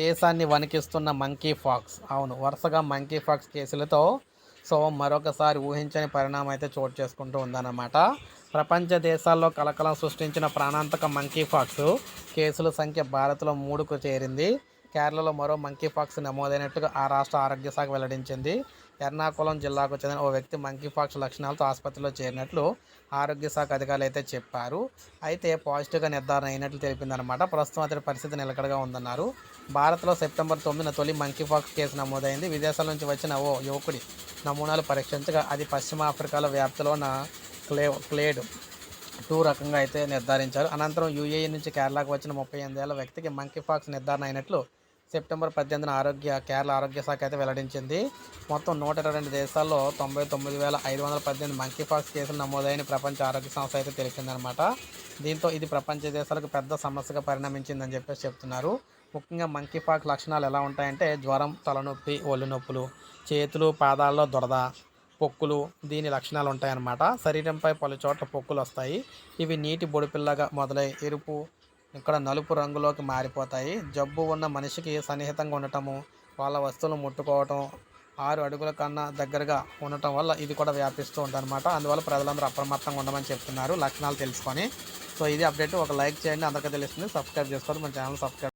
దేశాన్ని వణికిస్తున్న monkey pox. అవును వరుసగా మంకీ ఫాక్స్ కేసులతో సో మరొకసారి ఊహించని పరిణామం అయితే చోటు చేసుకుంటూ ఉందన్నమాట. ప్రపంచ దేశాల్లో కలకలం సృష్టించిన ప్రాణాంతక మంకీ ఫాక్స్ కేసుల సంఖ్య భారత్లో మూడుకు చేరింది. కేరళలో మరో మంకీ ఫాక్స్ నమోదైనట్టుగా ఆ రాష్ట్ర ఆరోగ్య శాఖ వెల్లడించింది. ఎర్నాకుళం జిల్లాకు చెందిన ఓ వ్యక్తి మంకీ ఫాక్స్ లక్షణాలతో ఆసుపత్రిలో చేరినట్లు ఆరోగ్య శాఖ అధికారులు అయితే చెప్పారు. అయితే పాజిటివ్గా నిర్ధారణ అయినట్లు తెలిపిందనమాట ప్రస్తుతం అతడి పరిస్థితి నిలకడగా ఉందన్నారు. భారత్లో సెప్టెంబర్ తొమ్మిదిన తొలి మంకీఫాక్స్ కేసు నమోదైంది. విదేశాల నుంచి వచ్చిన ఓ యువకుడి నమూనాలు పరీక్షించగా అది పశ్చిమ ఆఫ్రికాలో వ్యాప్తిలో ఉన్న క్లే క్లేడ్ టూ రకంగా అయితే నిర్ధారించారు. అనంతరం యూఏఈ నుంచి కేరళకు వచ్చిన ముప్పై ఎనిమిదేళ్ళ వ్యక్తికి మంకీ ఫాక్స్ నిర్ధారణ అయినట్లు సెప్టెంబర్ పద్దెనిమిదిన ఆరోగ్య కేరళ ఆరోగ్య శాఖ అయితే వెల్లడించింది. మొత్తం నూట ఇరవై రెండు దేశాల్లో తొంభై తొమ్మిది వేల ఐదు వందల పద్దెనిమిది మంకీ ఫాక్స్ కేసులు నమోదైన ప్రపంచ ఆరోగ్య సంస్థ అయితే తెలిపిందనమాట దీంతో ఇది ప్రపంచ దేశాలకు పెద్ద సమస్యగా పరిణమించిందని చెప్పేసి చెప్తున్నారు. ముఖ్యంగా మంకీ పాక్ లక్షణాలు ఎలా ఉంటాయంటే జ్వరం తలనొప్పి ఒళ్ళు నొప్పులు చేతులు పాదాల్లో దురద పొక్కులు దీని లక్షణాలు ఉంటాయన్నమాట. శరీరంపై పలు చోట్ల పొక్కులు వస్తాయి. ఇవి నీటి బొడిపిల్లగా మొదలై ఎరుపు ఇక్కడ నలుపు రంగులోకి మారిపోతాయి. జబ్బు ఉన్న మనిషికి సన్నిహితంగా ఉండటము వాళ్ళ వస్తువులు ముట్టుకోవటం ఆరు అడుగుల కన్నా దగ్గరగా ఉండటం వల్ల ఇది కూడా వ్యాపిస్తూ ఉందన్నమాట. అందువల్ల ప్రజలందరూ అప్రమత్తంగా ఉండమని చెప్తున్నారు. లక్షణాలు తెలుసుకొని. సో ఇది అప్డేట్. ఒక లైక్ చేయండి. అందరికీ తెలుస్తుంది. సబ్స్క్రైబ్ చేసుకోండి మన ఛానల్ సబ్స్క్రైబ్